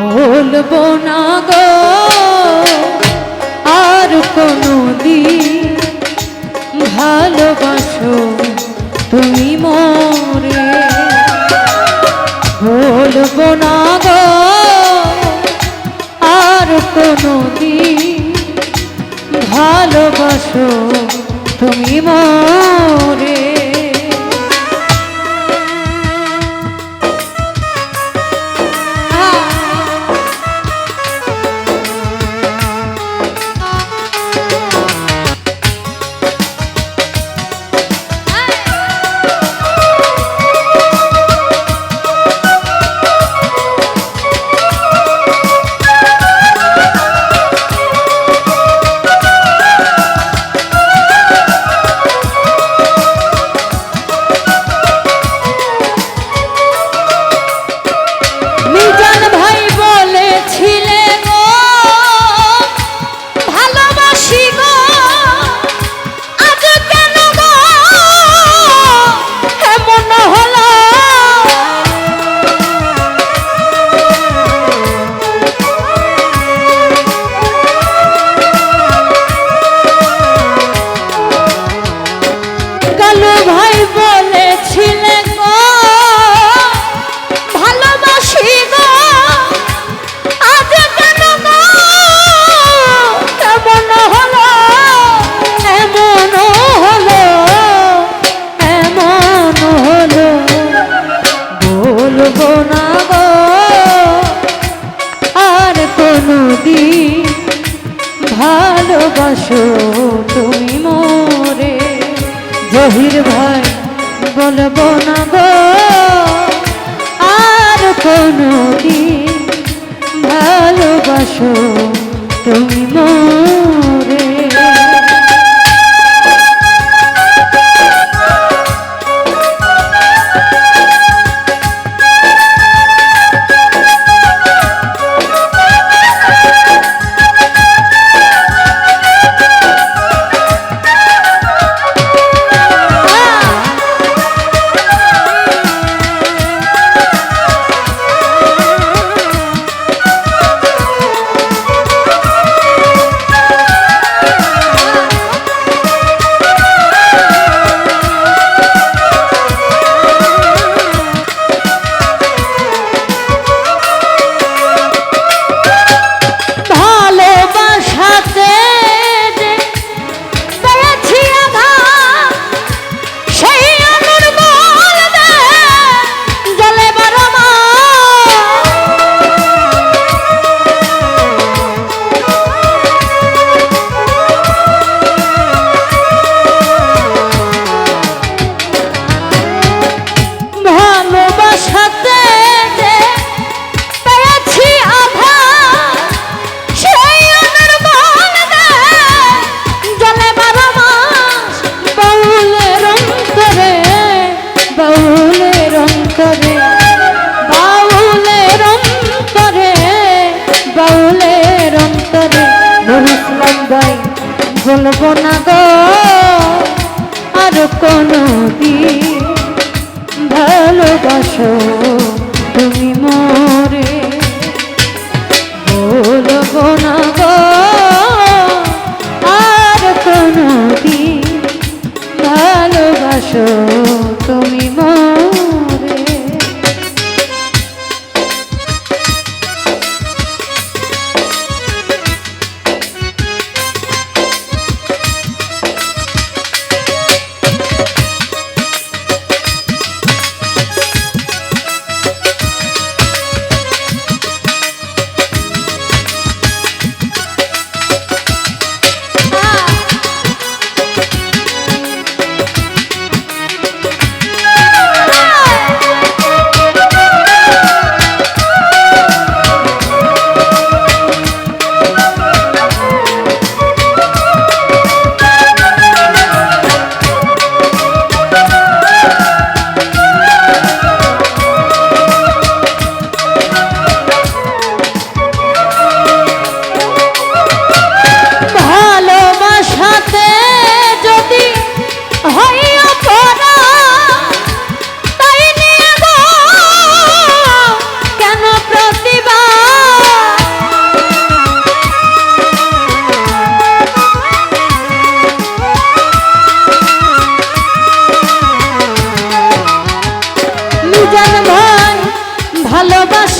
বলব না গো, আর কোনো দিন ভালোবাসো তুমি মোরে। বলব না গো, আর কোনো দিন ভালোবাসো তুমি মোরে। জহির ভাই বলব না গো। আর কোনো দিন ভালোবাসো ভালোবাসাতে পেয়েছি আঘাত, সেই আগুন বলবে জ্বলে বারো মাস। বাউলের অন্তরে, বাউলের অন্তরে, বাউলের অন্তরে, বাউলের অন্তরে, নুর ভাই বলব না গো আর কোনো দিন ভালোবাসো তুমি মোরে provações.